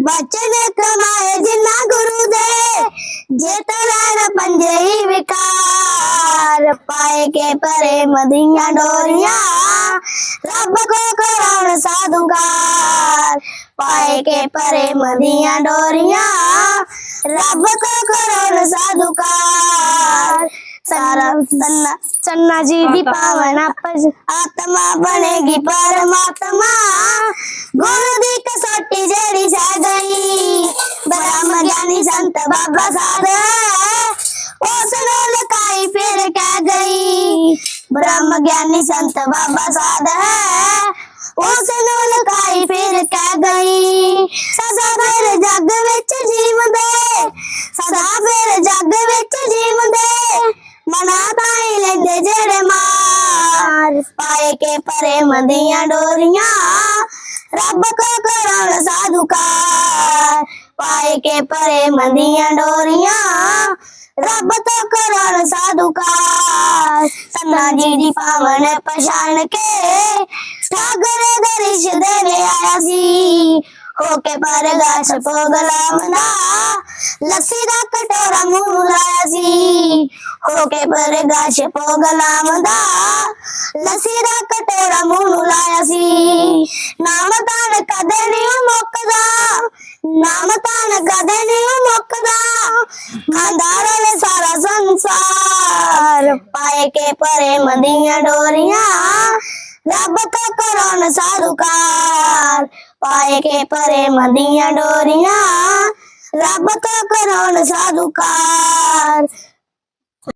ਬਚਨ ਕਮਾਏ ਜਿੰਨਾ ਗੁਰੂ ਦੇ ਜੇ ਤਰਨ ਪੰਜੇ ਹੀ ਵਿਕਾਰ ਪਾਏ ਕੇ ਪਰੇ ਮਦੀਆਂ ਡੋਰੀਆਂ ਰੱਬ ਕੋ ਕਰਾਉਣ ਸਾਧੂਕਾਰ ਪਾਏ ਕੇ ਪਰੇ ਮਦੀਆਂ ਡੋਰੀਆਂ ਰੱਬ ਕੋ ਕਰਾਉਣ ਸਾਧੂਕਾਰ। ਸਾਰਾ ਚੰਨਾ ਚੰਨਾ ਜੀ ਦੀ ਪਾਵਨ ਆਪਸ ਆਤਮਾ ਬਣੇਗੀ ਪਰਮਾਤਮਾ। ਗੁਰੂ ਬਾਬਾ ਸਾਧ ਉਸ ਨੂੰ ਲਕਾਈ ਫਿਰ ਕਹਿ ਗਈ। ਬ੍ਰਹਮ ਗਿਆਨੀ ਸੰਤ ਬਾਬਾ ਸਾਧ ਉਸ ਨੂੰ ਲਕਾਈ ਫਿਰ ਕਹਿ ਗਈ। ਸਦਾ ਫਿਰ ਜੱਗ ਵਿੱਚ ਜੀਵਦੇ। ਸਦਾ ਫਿਰ ਜੱਗ ਵਿੱਚ ਜੀਵਦੇ। ਮਨਾ ਤਾਈ ਲੈਂਦੇ ਜਿਹੜੇ ਮਾਰ। ਪਾਏ ਕੇ ਪਰੇ ਮੰਦੀਆਂ ਡੋਰੀਆਂ। ਰੱਬ ਕੋ ਕਰਾਉਣ ਸਾਧੂਕਾਰ ਪਾਏ ਕੇ ਪਰੇ ਮੰਦੀਆਂ ਡੋਰੀਆਂ। ਰੱਬ ਤੋਂ ਕਰਾਉਣ ਸਾਧੂਕਾਰ ਸੰਨਾ ਜੀ ਦੀ ਪਾਵਨ ਪਛਾਣ ਕੇ ਸਾਗਰ ਦੇ ਰਿਸ਼ ਦੇ ਆਇਆ ਸੀ। ਹੋ ਕੇ ਪਰਗਾਸ਼ ਪੋਗਲਾ ਮਨਾ ਲੱਸੀ ਦਾ ਕਟੋਰਾ ਮੂੰਹ ਲਾਇਆ ਸੀ। ਹੋ ਕੇ ਪਰ ਪਰਗਾਸ਼ ਪੋਗਲਾ ਦਾ ਲੱਸੀ ਦਾ ਕਟੋਰਾ ਮੂੰਹ ਲਾਇਆ ਸੀ। ਕਦੇ ਨਹੀਂ ਮੁੱਕਦਾ। ਖਾਂਦਾ ਰਹੇ ਸਾਰਾ ਸੰਸਾਰ ਪਾਏ ਕੇ ਪਰੇ ਮਦੀਆਂ ਡੋਰੀਆਂ। ਰੱਬ ਕੋ ਕਰਾਉਣ ਸਾਧੁਕਾਰ ਪਾਏ ਕੇ ਪਰੇ ਮਦੀਆਂ ਡੋਰੀਆਂ। ਰੱਬ ਕੋ ਕਰਾਉਣ ਸਾਧੁਕਾਰ